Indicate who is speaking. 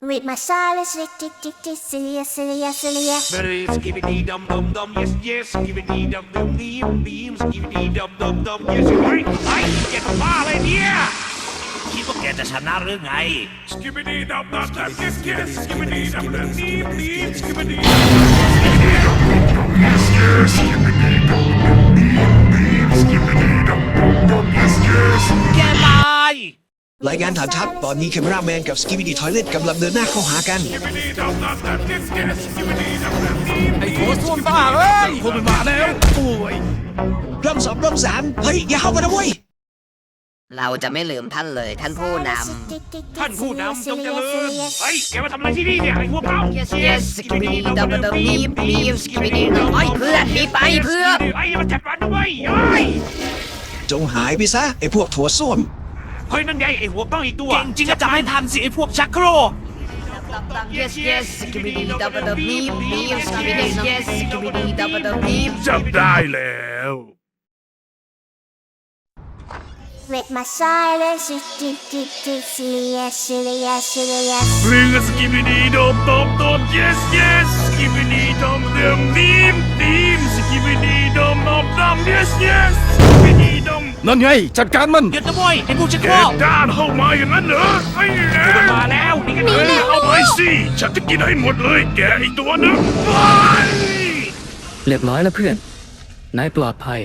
Speaker 1: With my silence, tick tick tick tick, serious, serious, serious.
Speaker 2: Very skibbity dum dum dum, yes yes, skibbity dum dum dim dim, skibbity dum dum dum, yes. ไอ้ไอ้แกทำบ้าอะไรเนี่ยคิดว่าแกจะชนะหรือไง skibbity dum dum dum, yes yes, skibbity dum dum dim dim, skibbity แก
Speaker 3: รายงานฐานทัพตอนนี้แคมราแมนกับสกิบิดีทอยเลตกำลังเดินหน้าเข้าหากัน
Speaker 2: skibbity dum dum dum, yes yes, skibbity dum dum dim
Speaker 4: ไอ้โถส้วมบ้าเอ้ยพวกมันมาแล้วโอ้ย
Speaker 3: เริ่มสองเริ่มสามเฮ้ยอย่าเข้ามานะเว้ย
Speaker 5: เราจะไม่ลืมท่านเลยท่านผู้น
Speaker 1: Tick tick tick,
Speaker 2: ท่านผู้นำจงเจริญ
Speaker 1: serious, serious.
Speaker 2: เฮ้ยแกมาทำอะไรที่นี่เนี่ยไอ้พวกเราำ
Speaker 5: yes yes สกิบดีดับเบิลดับบีบบีบสกิบดีไอ้ยเพื่อนหนีไปเพื่อน
Speaker 2: ไอ้มันจัดการด้วยเฮ้ย
Speaker 3: จงหายไปซะไอ้พวกถั่วส้วม
Speaker 2: เฮ้ยนั่นไงไอ้หัวต้องอีกตัวเก่งจริงก็จะไม่ทันสิไอ้พวกชักโคร
Speaker 5: yes yes สกิบดีดับเบิลดับบีบบีบสกิบดี yes สกิบดีดับเบิลดับบีบ
Speaker 2: จับได้แล้ว
Speaker 1: With my silence, tick tick tick, serious, serious, serious.
Speaker 2: ริงสกิบิดีดมดมดม yes yes สกิบิดีดมดมดีมดีมสกิบิดีดมดมดม yes yes สกิบิดีดม
Speaker 4: นั่นไง จัดการมัน
Speaker 2: หยุดนะเว้ยไอ้พวกชักโครกด้านเข้ามาอย่างนั้นเหรอไอ้มันมาแล้วนี่กันเลยเอาไปสิฉันจะกินให้หมดเลย แกอีกตัวนึงไป
Speaker 6: เรียบร้อยแล้วเพื่อน นายปลอดภัย